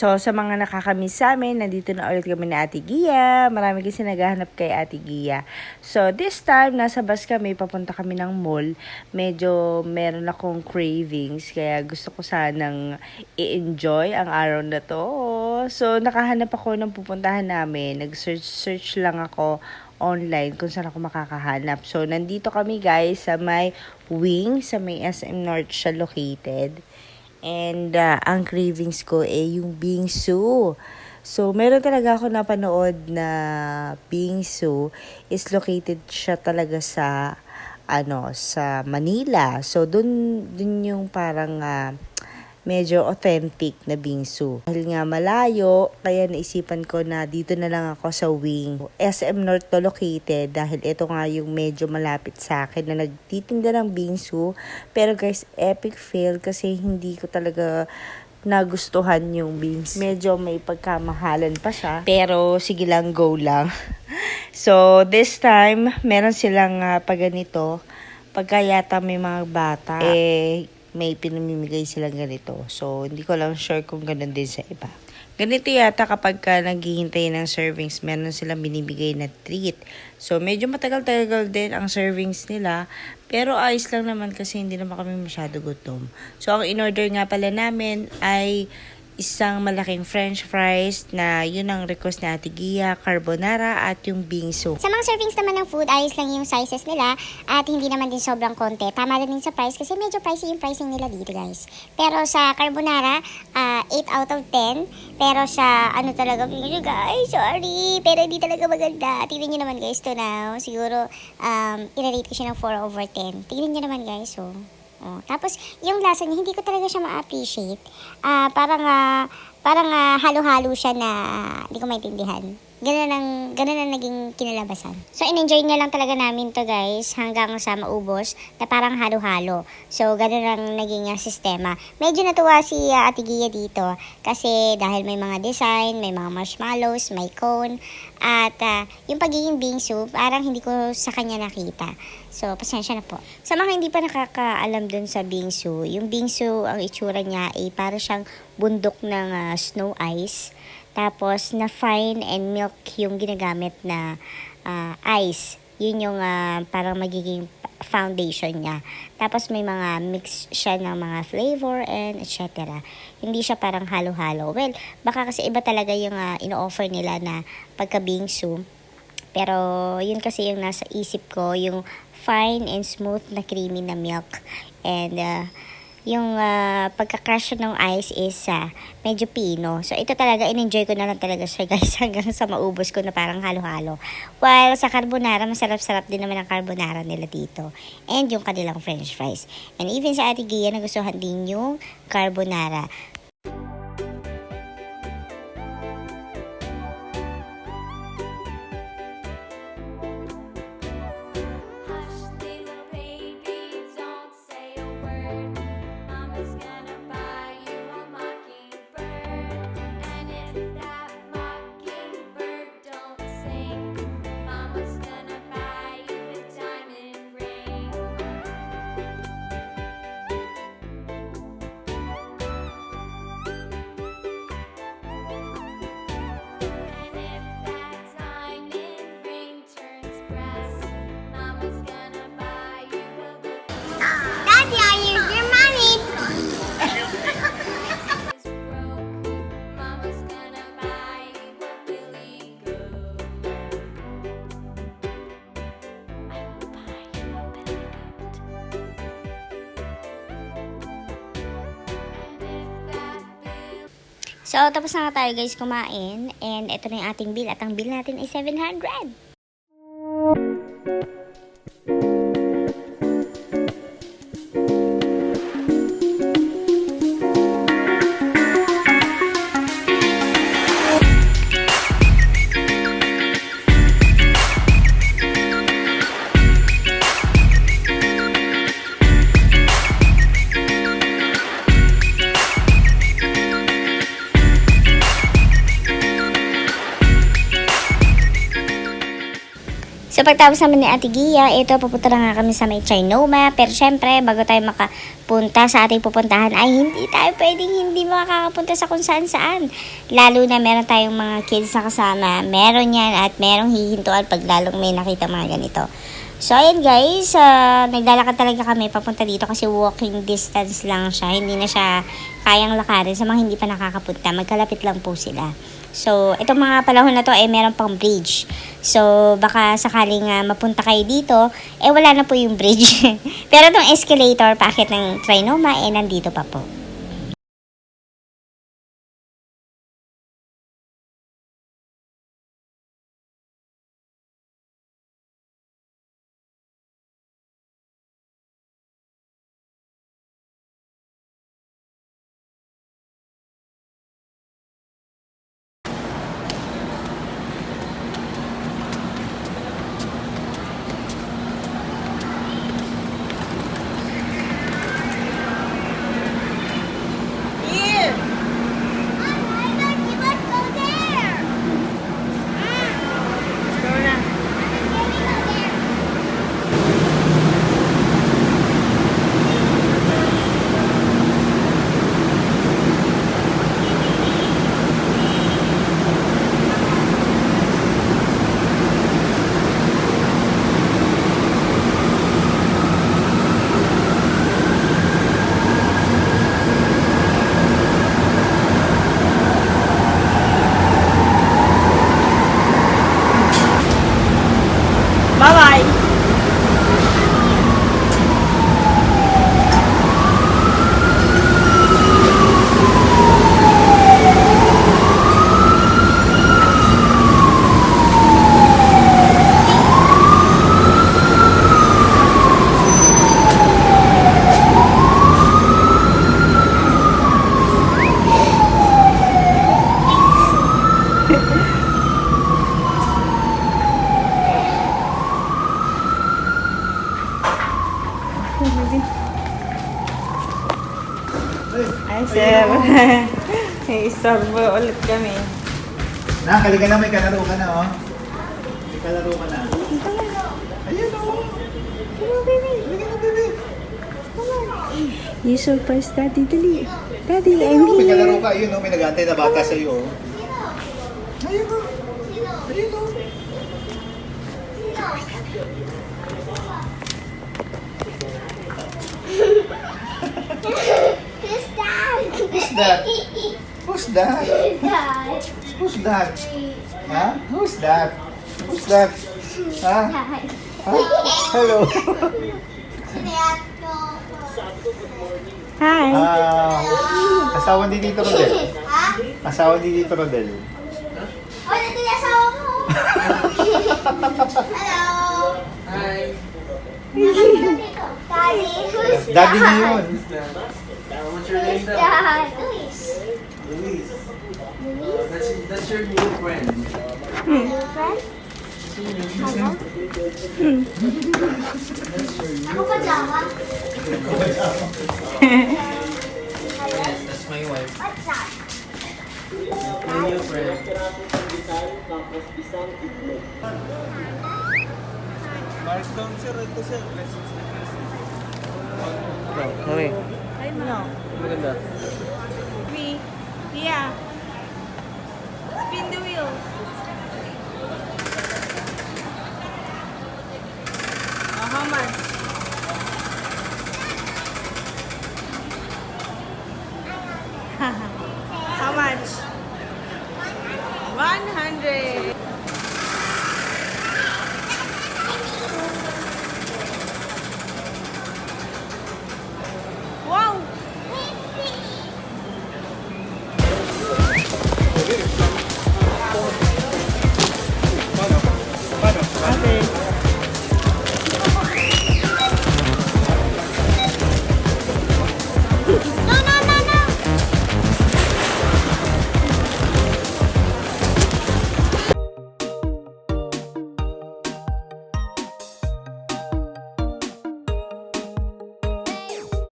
So, sa mga nakakamiss sa amin, nandito na ulit kami ni Ate Gia. Marami kasi naghahanap kay Ate Gia. So, this time, nasa bus kami, papunta kami ng mall. Medyo meron akong cravings, kaya gusto ko sanang i-enjoy ang araw na to. So, nakahanap ako ng pupuntahan namin. Nag-search-search lang ako online kung saan ako makakahanap. So, nandito kami guys sa may wing, sa may SM North siya located. And uh, ang cravings ko eh yung bingsu. So, meron talaga ako napanood na bingsu is located siya talaga sa ano, sa Manila. So, dun, dun yung parang ah, medyo authentic na bingsu. Dahil nga malayo, kaya naisipan ko na dito na lang ako sa wing. SM North to located dahil ito nga yung medyo malapit sa akin na nagtitinda ng bingsu. Pero guys, epic fail kasi hindi ko talaga nagustuhan yung beans. Medyo may pagkamahalan pa siya. Pero sige lang, go lang. so, this time, meron silang uh, paganito. Pagka yata may mga bata, eh, may pinamimigay silang ganito. So, hindi ko lang sure kung ganun din sa iba. Ganito yata kapag ka naghihintay ng servings, meron silang binibigay na treat. So, medyo matagal-tagal din ang servings nila. Pero ayos lang naman kasi hindi naman kami masyado gutom. So, ang in-order nga pala namin ay isang malaking french fries na yun ang request ni Ate Gia, carbonara at yung bingsu. Sa mga servings naman ng food, ayos lang yung sizes nila at hindi naman din sobrang konti. Tama din sa price kasi medyo pricey yung pricing nila dito guys. Pero sa carbonara, ah, 8 out of 10. Pero sa ano talaga, guys, sorry. Pero hindi talaga maganda. Tingnan nyo naman guys to now. Siguro, um, i-rate ko siya ng 4 over 10. Tingnan nyo naman guys, oh. Oh, tapos yung lasa niya hindi ko talaga siya ma-appreciate. Ah, parang ah, parang ah, halo-halo siya na hindi ko maintindihan. Ganun ang ganun ang naging kinalabasan. So in-enjoy nga lang talaga namin to guys hanggang sa maubos na parang halo-halo. So ganun ang naging ah, sistema. Medyo natuwa si ah, Ate Gia dito kasi dahil may mga design, may mga marshmallows, may cone at ah, yung pagiging bingsu parang hindi ko sa kanya nakita. So, pasensya na po. Sa mga hindi pa nakakaalam dun sa bingsu, yung bingsu, ang itsura niya ay para siyang bundok ng ah, snow ice. Tapos, na fine and milk yung ginagamit na ah, ice. Yun yung ah, parang magiging foundation niya. Tapos, may mga mix siya ng mga flavor and etc. Hindi siya parang halo-halo. Well, baka kasi iba talaga yung ah, ino-offer nila na pagka-bingsu. Pero, yun kasi yung nasa isip ko, yung fine and smooth na creamy na milk. And, uh, yung uh, pagka-crush ng ice is uh, medyo pino. So, ito talaga, in-enjoy ko na lang talaga siya guys hanggang sa maubos ko na parang halo-halo. While sa carbonara, masarap-sarap din naman ang carbonara nila dito. And yung kanilang french fries. And even sa Ate Gia, nagustuhan din yung carbonara. So, tapos na tayo guys kumain. And ito na yung ating bill. At ang bill natin ay 700. So pagtapos naman ni Ate Gia, ito pupunta na nga kami sa may Trinoma. Pero syempre, bago tayo makapunta sa ating pupuntahan, ay hindi tayo pwedeng hindi makakapunta sa kung saan saan. Lalo na meron tayong mga kids na kasama. Meron yan at merong hihintuan pag lalong may nakita mga ganito. So, ayan guys, uh, naglalakad talaga kami papunta dito kasi walking distance lang siya. Hindi na siya kayang lakarin sa mga hindi pa nakakapunta. Magkalapit lang po sila. So, itong mga panahon na to ay meron pang bridge. So, baka sakaling uh, mapunta kayo dito, eh wala na po yung bridge. Pero itong escalator, paakit ng Trinoma, eh nandito pa po. Istorbo ulit kami. Na, kalika na, may kalaro ka na, oh. May kalaro ka na. Ayun, oh. Halika na, baby. You surprise daddy, dali. Daddy, I'm oh, may kalaro here. ka. Ayun, oh, may nag-aantay na bata sa'yo, oh. Ayun, oh. Ayun, oh. Who's that? Who's that? Who's that? Who's that? Ha? Who's that? Who's that? Ha? Ha? Hello. Hi. Ah, asawa ni Tito Rodel. Asawa ni Tito Rodel. Oh, nandun yung asawa mo. Hello. Hi. Daddy, who's Daddy niya yun. What's your name daw? Luis. Uh, that's, that's your new friend. New friend? Ako? Ako pa Java? Yes, that's my wife. What's that? My new friend. Okay. Ay, no. Maganda. 对呀